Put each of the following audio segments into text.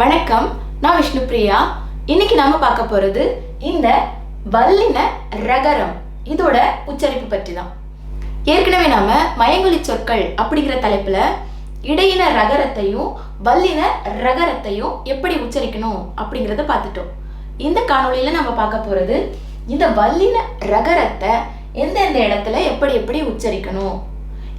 வணக்கம் நான் விஷ்ணு பிரியா. இன்னைக்கு நாம பார்க்க போறது இந்த வல்லின ரகரம். இதோட உச்சரிப்பு பற்றி தான் ஏற்கனவே நாம மயங்கொலி சொற்கள் அப்படிங்கிற தலைப்புல இடையின ரகரத்தையும் வல்லின ரகரத்தையும் எப்படி உச்சரிக்கணும் அப்படிங்கிறத பார்த்துட்டோம். இந்த காணொலியில நம்ம பார்க்க போறது இந்த வல்லின ரகரத்தை எந்தெந்த இடத்துல எப்படி எப்படி உச்சரிக்கணும்?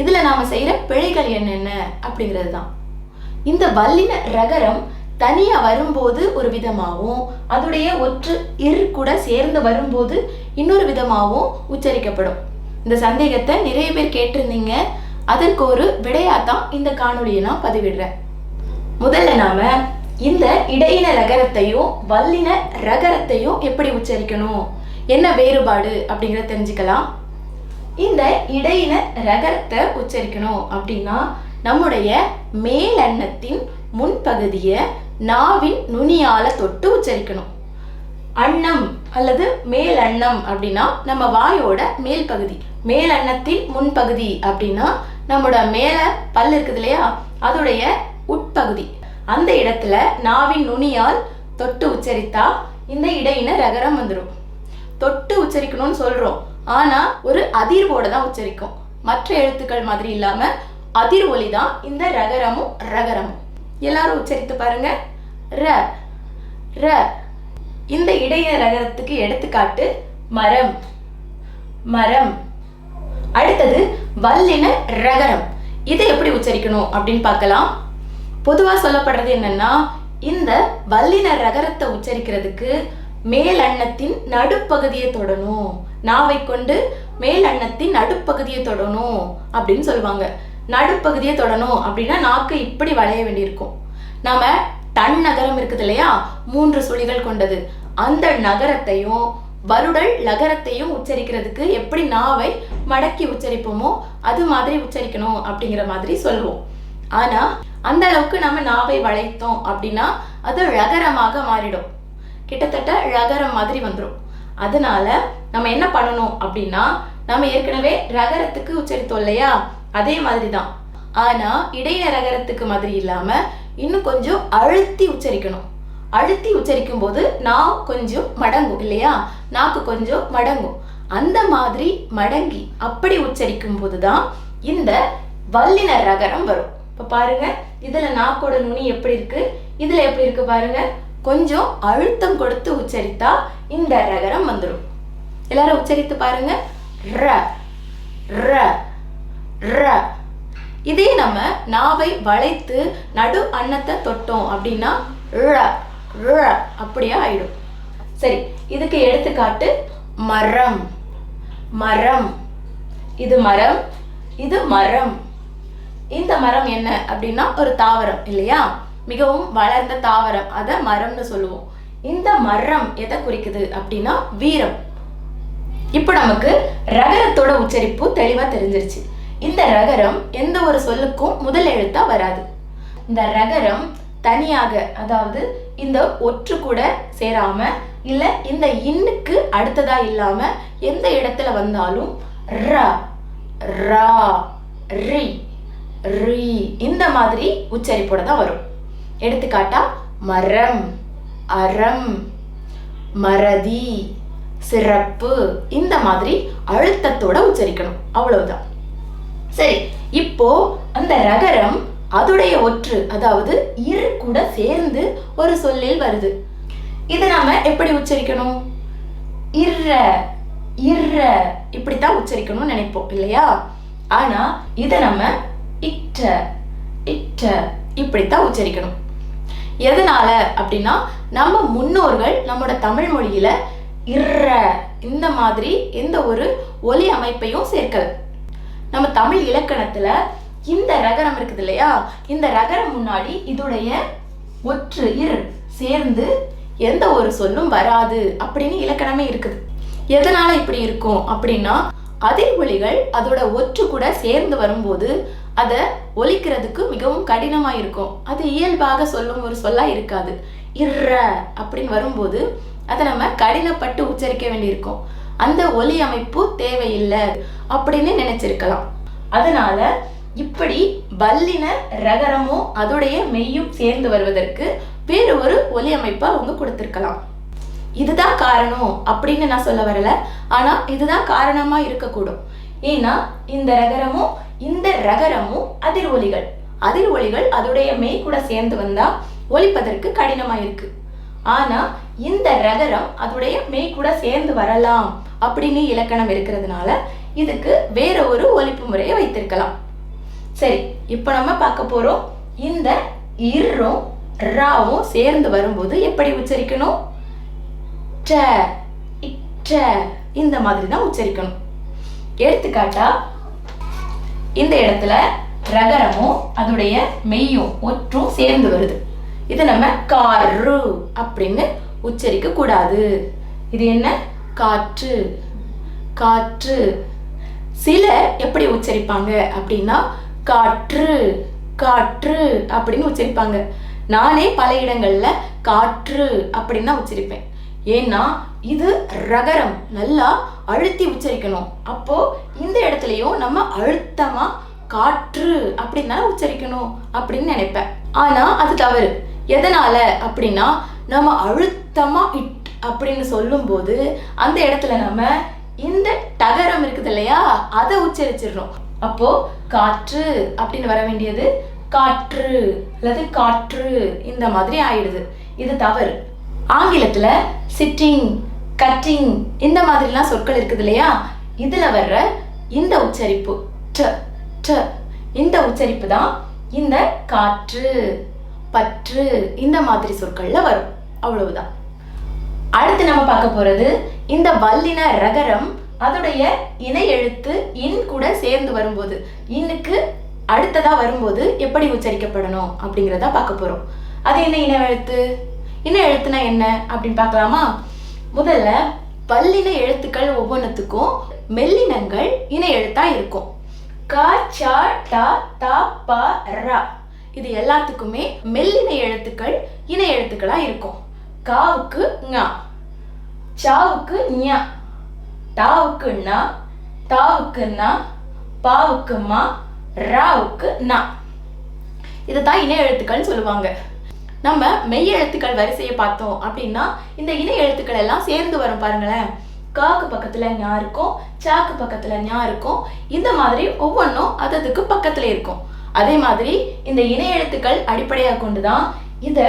இதுல நாம செய்யற பிழைகள் என்னென்ன அப்படிங்கிறது தான் இந்த வல்லின ரகரம் தனியா வரும்போது ஒரு விதமாகவும் அதோடைய ஒற்று இரு கூட சேர்ந்து வரும்போது இன்னொரு விதமாகவும் உச்சரிக்கப்படும். இந்த சந்தேகத்தை நிறைய பேர் கேட்டிருந்தீங்க. அதற்கு ஒரு விடையாத்தான் இந்த காணொலியை நான் பதிவிடுறேன். முதல்ல நாம இந்த இடையின ரகரத்தையும் வல்லின ரகரத்தையும் எப்படி உச்சரிக்கணும்? என்ன வேறுபாடு அப்படிங்கிறத தெரிஞ்சுக்கலாம். இந்த இடையின ரகரத்தை உச்சரிக்கணும் அப்படின்னா நம்முடைய மேலெண்ணத்தின் முன்பகுதியை நாவின் நுனியால தொட்டு உச்சரிக்கணும். அன்னம் அல்லது மேல் அன்னம் அப்படின்னா நம்ம வாயோட மேல் பகுதி. மேல் அன்னத்தின் முன்பகுதி அப்படின்னா நம்மளோட மேல பல் இருக்குது இல்லையா? அதோடைய உட்பகுதி. அந்த இடத்துல நாவின் நுனியால் தொட்டு உச்சரித்தா இந்த இடையின ரகரம் வந்துடும் தொட்டு உச்சரிக்கணும்னு சொல்றோம். ஆனா ஒரு அதிர்வோட தான் உச்சரிக்கும். மற்ற எழுத்துக்கள் மாதிரி இல்லாம அதிர் ஒலி தான் இந்த ரகரமும் ரகரமும். எல்லாரும் உச்சரித்து பாருங்க. ர ர. இந்த இடையின ரகரத்துக்கு எடுத்துக்காட்டு மரம். மரம். அடுத்தது வல்லின ரகரம். இதை எப்படி உச்சரிக்கணும் அப்படின்னு பார்க்கலாம். பொதுவாக சொல்லப்படுறது என்னன்னா இந்த வல்லின ரகரத்தை உச்சரிக்கிறதுக்கு மேல் அன்னத்தின் நடுப்பகுதியை தொடணும். நாவை கொண்டு மேல் அன்னத்தின் நடுப்பகுதியை தொடணும் அப்படின்னு சொல்லுவாங்க. நடுப்பகுதியை தொடணும் அப்படின்னா நாக்கு இப்படி வளைய வேண்டியிருக்கும். நாம டன் நகரம் இருக்குது இல்லையா? மூன்று சுழிகள் கொண்டது. அந்த நகரத்தையும் வருடல் நகரத்தையும் உச்சரிக்கிறதுக்கு எப்படி நாவை மடக்கி உச்சரிப்போமோ அது மாதிரி உச்சரிக்கணும் அப்படிங்கிற மாதிரி சொல்லுவோம். ஆனா அந்த அளவுக்கு நம்ம நாவை வளைத்தோம் அப்படின்னா அது ழகரமாக மாறிடும். கிட்டத்தட்ட ழகரம் மாதிரி வந்துடும் அதனால நம்ம என்ன பண்ணணும் அப்படின்னா நம்ம ஏற்கனவே ரகரத்துக்கு உச்சரித்தோம் இல்லையா? அதே மாதிரி தான் ஆனா இடையில ரகரத்துக்கு மாதிரி இல்லாம இன்னும் கொஞ்சம் அழுத்தி உச்சரிக்கணும். அழுத்தி உச்சரிக்கும் போது நான் கொஞ்சம் மடங்கும் இல்லையா? நாக்கு கொஞ்சம் மடங்கும். அந்த மாதிரி மடங்கி அப்படி உச்சரிக்கும் போதுதான் இந்த வல்லின ரகரம் வரும். இப்போ பாருங்க இதுல நாக்கோட நுனி எப்படி இருக்கு? இதுல எப்படி இருக்கு பாருங்க கொஞ்சம் அழுத்தம் கொடுத்து உச்சரித்தா இந்த ரகரம் வந்துடும் எல்லாரும் உச்சரித்து பாருங்க. ர ர ர. இதே நம்ம நாவை வளைத்து நடு அன்னத்தை தொட்டோம் அப்படின்னா ழ ழ அப்படியே ஆயிடும். சரி இதுக்கு எடுத்துக்காட்டு மரம். மரம். இது மரம் இது மரம். இந்த மரம் என்ன அப்படின்னா ஒரு தாவரம் இல்லையா? மிகவும் வளர்ந்த தாவரம். அதை மரம்னு சொல்லுவோம். இந்த மரம் எதை குறிக்குது அப்படின்னா வீரம். இப்போ நமக்கு ரகரத்தோட உச்சரிப்பு தெளிவாக தெரிஞ்சிருச்சு. இந்த ரகரம் எந்த ஒரு சொல்லுக்கும் முதல் எழுத்தா வராது. இந்த ரகரம் தனியாக அதாவது இந்த ஒற்று கூட சேராம இல்ல இந்த இன்னுக்கு அடுத்ததா இல்லாம எந்த இடத்துல வந்தாலும் ர ரா ரி ரி இந்த மாதிரி உச்சரிப்போட தான் வரும். எடுத்துக்காட்டா மரம் அறம் மறதி சிறப்பு இந்த மாதிரி அழுத்தத்தோட உச்சரிக்கணும். அவ்வளவுதான். சரி இப்போ அந்த ரகரம் அதுடைய ஒற்று அதாவது இரு கூட சேர்ந்து ஒரு சொல்லில் வருது. இதை நாம எப்படி உச்சரிக்கணும்? இர்ற இர்ற இப்படித்தான் உச்சரிக்கணும்னு நினைப்போம் இல்லையா? ஆனா இதை நம்ம இட்ட இட்ட இப்படித்தான் உச்சரிக்கணும். எதனால அப்படின்னா நம்ம முன்னோர்கள் நம்மளோட தமிழ் மொழியில இர்ற இந்த மாதிரி எந்த ஒரு ஒலி அமைப்பையும் சேர்க்கல. நம்ம தமிழ் இலக்கணத்துல இந்த ரகரம் இருக்குது இல்லையா? இந்த ரகரம் முன்னாடி இதோடைய ஒற்று இரு சேர்ந்து எந்த ஒரு சொல்லும் வராது அப்படின்னு இலக்கணமே இருக்குது. எதனால இப்படி இருக்கும் அப்படின்னா அதிர் ஒளிகள் அதோட ஒற்று கூட சேர்ந்து வரும்போது அதை ஒலிக்கிறதுக்கு மிகவும் கடினமா இருக்கும். அது இயல்பாக சொல்லும் ஒரு சொல்லா இருக்காது. இர்ற அப்படின்னு வரும்போது அதை நம்ம கடினப்பட்டு உச்சரிக்க வேண்டியிருக்கும். அந்த ஒலி அமைப்பு தேவையில்லை அப்படின்னு நினைச்சிருக்கலாம். அதனால இப்படி வல்லின ரகரமும் அதோடைய மெய்யும் சேர்ந்து வருவதற்கு வேறு ஒரு ஒலி அமைப்பை அவங்க கொடுத்துருக்கலாம். இதுதான் காரணம் அப்படின்னு நான் சொல்ல வரல. ஆனா இதுதான் காரணமா இருக்கக்கூடும். ஏன்னா இந்த ரகரமும் இந்த ரகரமும் அதிர் ஒலிகள். அதிர் ஒலிகள் அதோடைய மெய் கூட சேர்ந்து வந்தா ஒலிப்பதற்கு கடினமா இருக்கு. ஆனா இந்த ரகரம் அதோடைய மெய் கூட சேர்ந்து வரலாம் அப்படின்னு இலக்கணம் இருக்கிறதுனால இதுக்கு வேற ஒரு ஒழிப்பு முறையை வைத்திருக்கலாம். சரி இப்போ நம்ம பார்க்க போறோம். இந்த இரும் ராவும் சேர்ந்து வரும்போது எப்படி உச்சரிக்கணும்? ட இட்ட இந்த மாதிரி தான் உச்சரிக்கணும். எடுத்துக்காட்டா இந்த இடத்துல ரகரமும் அதோடைய மெய்யும் ஒற்றும் சேர்ந்து வருது. இது நம்ம காரு அப்படின்னு உச்சரிக்க கூடாது. இது என்ன? காற்று. காற்று. சிலர் எப்படி உச்சரிப்பாங்க அப்படின்னா காற்று காற்று அப்படின்னு உச்சரிப்பாங்க. நானே பல இடங்கள்ல காற்று அப்படின்னு தான் உச்சரிப்பேன். ஏன்னா இது ரகரம். நல்லா அழுத்தி உச்சரிக்கணும். அப்போ இந்த இடத்துலயும் நம்ம அழுத்தமா காற்று அப்படின்னு உச்சரிக்கணும் அப்படின்னு நினைப்பேன். ஆனா அது தவறு. எதனால அப்படின்னா நம்ம அழுத்தமா இட் அப்படின்னு சொல்லும்போது அந்த இடத்துல நம்ம இந்த டகரம் இருக்குது இல்லையா அதை உச்சரிச்சிடுறோம் அப்போ காற்று அப்படின்னு வர வேண்டியது காற்று அல்லது காற்று இந்த மாதிரி ஆயிடுது. இது தவறு. ஆங்கிலத்துல சிட்டிங் கட்டிங் இந்த மாதிரிலாம் சொற்கள் இருக்குது இல்லையா இதுல வர்ற இந்த உச்சரிப்பு ட ட இந்த உச்சரிப்பு தான் இந்த காற்று. பற்று இந்த மாதிரி சொற்கள்ல வரும். அவ்வளவுதான். அடுத்து நம்ம பார்க்க போறது இந்த வல்லின ரகரம் அதோடைய இணை எழுத்து இன் கூட சேர்ந்து வரும்போது இன்னுக்கு அடுத்ததா வரும்போது எப்படி உச்சரிக்கப்படணும் அப்படிங்கிறத பார்க்க போறோம். அது என்ன இன எழுத்து? இன எழுத்துனா என்ன அப்படின்னு பார்க்கலாமா? முதல்ல பல்லின எழுத்துக்கள் ஒவ்வொன்றுத்துக்கும் மெல்லினங்கள் இன எழுத்தா இருக்கும். க ச ட த ப ர. இது எல்லாத்துக்குமே மெல்லின எழுத்துக்கள் இணை எழுத்துக்களா இருக்கும். காவுக்கு ஞ சாவுக்கு ஞா டாவுக்கு நா தாவுக்கு நா பாவுக்கு மா ராவுக்கு நா. இதுதான் இணை எழுத்துக்கள்னு சொல்லுவாங்க. நம்ம மெய் எழுத்துக்கள் வரிசையை பார்த்தோம் அப்படின்னா இந்த இணை எழுத்துக்கள் எல்லாம் சேர்ந்து வரும் பாருங்களேன். காக்கு பக்கத்துல ஞா இருக்கும் சாக்கு பக்கத்துல ஞா இருக்கும். இந்த மாதிரி ஒவ்வொன்றும் அததுக்கு பக்கத்துல இருக்கும். அதே மாதிரி இந்த இணை எழுத்துக்கள் அடிப்படையாக கொண்டு தான் இதை இத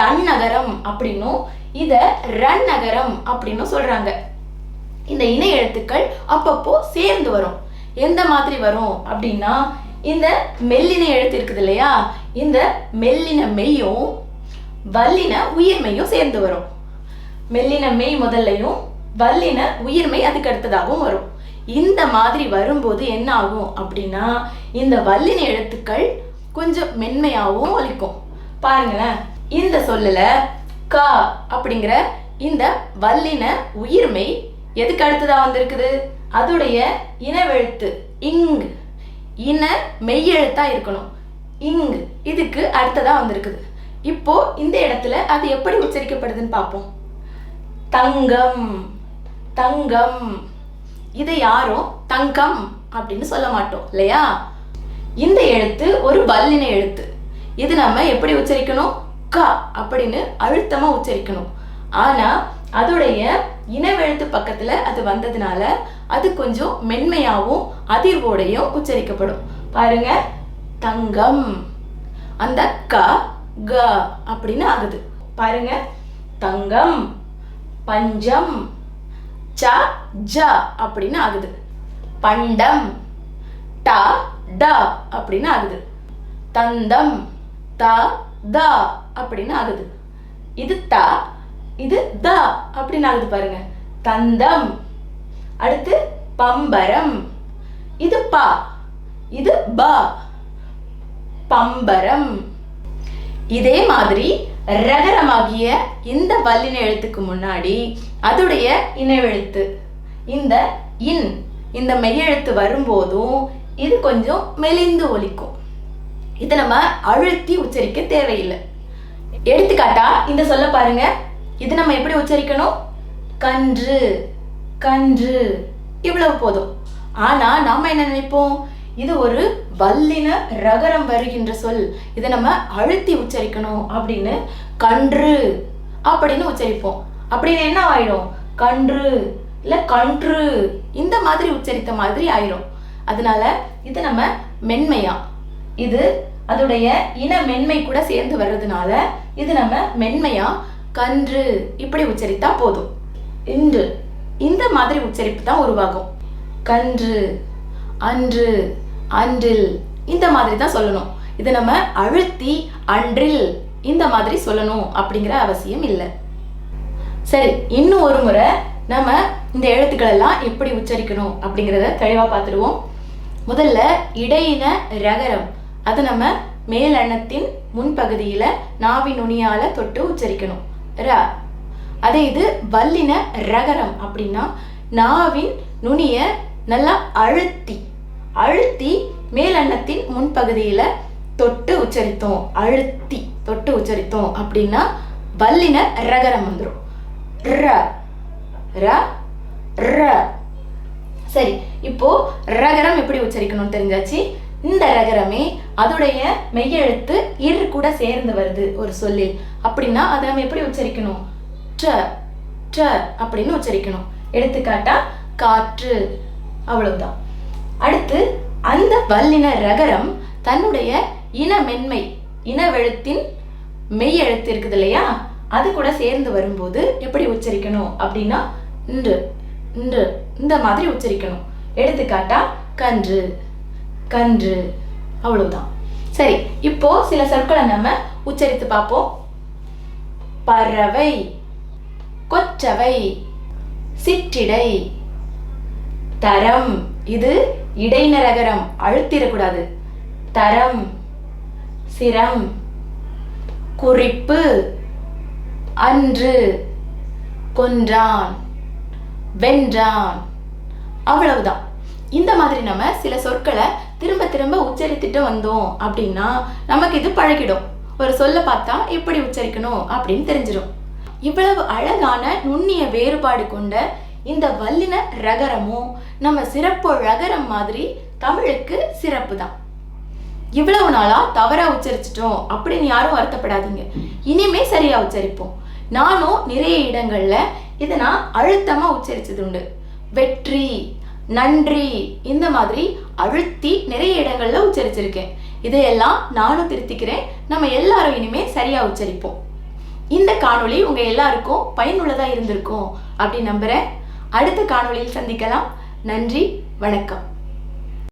தன்னகரம் அப்படின்னும் இதை ரன் நகரம் அப்படின்னும் சொல்கிறாங்க இந்த இணை எழுத்துக்கள் அப்பப்போ சேர்ந்து வரும். எந்த மாதிரி வரும் அப்படின்னா இந்த மெல்லின எழுத்து இருக்குது இல்லையா? இந்த மெல்லின மெய்யும் வல்லின உயிர்மையும் சேர்ந்து வரும். மெல்லின மெய் முதல்லையும் வல்லின உயிர்மெய் அதுக்கு அடுத்ததாகவும் வரும். இந்த மாதிரி வரும்போது என்ன ஆகும் அப்படின்னா இந்த வல்லின எழுத்துக்கள் கொஞ்சம் மென்மையாகவும் ஒலிக்கும். பாருங்களேன். இந்த சொல்லல க அப்படிங்கிற இந்த வல்லின உயிர்மை எதுக்கு அடுத்ததா வந்திருக்குது? அதோடைய இனவெழுத்து இங். இன மெய்யெழுத்தா இருக்கணும். இங். இதுக்கு அடுத்ததா வந்திருக்குது. இப்போ இந்த இடத்துல அது எப்படி உச்சரிக்கப்படுதுன்னு பார்ப்போம். தங்கம். தங்கம். இதை யாரும் தங்கம் அப்படின்னு சொல்ல மாட்டோம் இல்லையா? இந்த எழுத்து ஒரு வல்லின எழுத்து. இது நம்ம எப்படி உச்சரிக்கணும்? க அப்படின்னு அழுத்தமாக உச்சரிக்கணும். ஆனால் அதோடைய இனவெழுத்து பக்கத்தில் அது வந்ததுனால அது கொஞ்சம் மென்மையாகவும் அதிர்வோடையும் உச்சரிக்கப்படும். பாருங்க. தங்கம். அந்த க க அப்படின்னு ஆகுது. பாருங்க. தங்கம். பஞ்சம். ச ஜ அப்படின்னு ஆகுது. பண்டம் ட ட அப்படின்னு ஆகுது. தந்தம் த த அப்படின்னு ஆகுது. இது த இது த அப்படின்னு ஆகுது பாருங்க. தந்தம் அடுத்து பம்பரம். இது ப இது ப. பம்பரம். இதே மாதிரி ரகரமாகிய இந்த வல்லின எழுத்துக்கு முன்னாடி அதுடைய இணைவெழுத்து இந்த இன் இந்த மெய்யெழுத்து வரும்போதும் இது கொஞ்சம் மெலிந்து ஒலிக்கும். இதை நம்ம அழுத்தி உச்சரிக்க தேவையில்லை. எடுத்துக்காட்டா இந்த சொல்ல பாருங்க. இது நம்ம எப்படி உச்சரிக்கணும்? கன்று கன்று. இவ்வளவு போதும். ஆனா நாம என்ன நினைப்போம்? இது ஒரு வல்லின ரகரம் வருகின்ற சொல். இதை நம்ம அழுத்தி உச்சரிக்கணும் அப்படின்னு கன்று அப்படின்னு உச்சரிப்போம். அப்படின்னு என்ன ஆயிடும் கன்று இல்ல கன்று. இந்த மாதிரி உச்சரித்த மாதிரி ஆயிரும். அதனால இது நம்ம மென்மையா. இது அதோடைய இன மென்மை கூட சேர்ந்து வர்றதுனால இது நம்ம மென்மையா கன்று இப்படி உச்சரித்தா போதும். இன்று. இந்த மாதிரி உச்சரிப்பு தான் உருவாகும். கன்று அன்று அன்றில். இந்த மாதிரி தான் சொல்லணும். இதை நம்ம அழுத்தி அன்றில். இந்த மாதிரி சொல்லணும் அப்படிங்கிற அவசியம் இல்லை. சரி இன்னும் ஒரு முறை நம்ம இந்த எழுத்துக்கள் எல்லாம் எப்படி உச்சரிக்கணும் அப்படிங்கிறத தெளிவாக பார்த்துடுவோம். முதல்ல இடையின ரகரம். அது நம்ம மேலெண்ணத்தின் முன்பகுதியில் நாவின் நுனியால் தொட்டு உச்சரிக்கணும். ர. அதே இது வல்லின ரகரம் அப்படின்னா நாவின் நுனியை நல்லா அழுத்தி அழுத்தி மேலெண்ணத்தின் முன்பகுதியில் தொட்டு உச்சரித்தோம். அழுத்தி தொட்டு உச்சரித்தோம் அப்படின்னா வல்லின ரகரம் வந்துடும் ர. ர ர. சரி இப்போ ரகரம் எப்படி உச்சரிக்கணும்னு தெரிஞ்சாச்சு? இந்த ரகரமே அதோடைய மெய்யெழுத்து இரு கூட சேர்ந்து வருது ஒரு சொல்லில். அப்படின்னா அதை நம்ம எப்படி உச்சரிக்கணும்? ட ட அப்படின்னு உச்சரிக்கணும். எடுத்துக்காட்டா காற்று. அவ்வளவுதான். அடுத்து அந்த வல்லின ரகரம் தன்னுடைய இன மென்மை இனவெழுத்தின் மெய் எழுத்து இருக்குது இல்லையா? அது கூட சேர்ந்து வரும்போது எப்படி உச்சரிக்கணும் அப்படின்னா இன்று இன்று இந்த மாதிரி உச்சரிக்கணும். எடுத்துக்காட்டா கன்று கன்று அவ்வளவுதான். சரி இப்போ சில சொற்களை நம்ம உச்சரித்து பார்ப்போம். பறவை கொச்சவை சிற்றிடை தரம். இது இடைநரகரம் அழுத்திடக்கூடாது. தரம் சிரம் குறிப்பு அன்று கொன்றான் வென்றான். அவ்வளவுதான். இந்த மாதிரி நம்ம சில சொற்களை திரும்ப திரும்ப உச்சரித்துட்டு வந்தோம் அப்படின்னா நமக்கு இது பழகிடும். ஒரு சொல்ல பார்த்தா எப்படி உச்சரிக்கணும் அப்படின்னு தெரிஞ்சிடும் இவ்வளவு அழகான நுண்ணிய வேறுபாடு கொண்ட இந்த வல்லின ரகரமும் நம்ம சிறப்பு ரகரம் மாதிரி தமிழுக்கு சிறப்பு தான் இவ்வளவு நாளா தவறா உச்சரிச்சிட்டோம் அப்படின்னு யாரும் வருத்தப்படாதீங்க. இனிமே சரியா உச்சரிப்போம். நானும் நிறைய இடங்களில் இதை நான் அழுத்தமாக உச்சரித்தது உண்டு வெற்றி நன்றி இந்த மாதிரி அழுத்தி நிறைய இடங்களில் உச்சரிச்சிருக்கேன். இதையெல்லாம் நானும் திருத்திக்கிறேன். நம்ம எல்லாரும் இனிமே சரியாக உச்சரிப்போம். இந்த காணொளி உங்கள் எல்லாருக்கும் பயனுள்ளதாக இருந்திருக்கும் அப்படின்னு நம்புகிறேன் அடுத்த காணொளியில் சந்திக்கலாம். நன்றி வணக்கம்.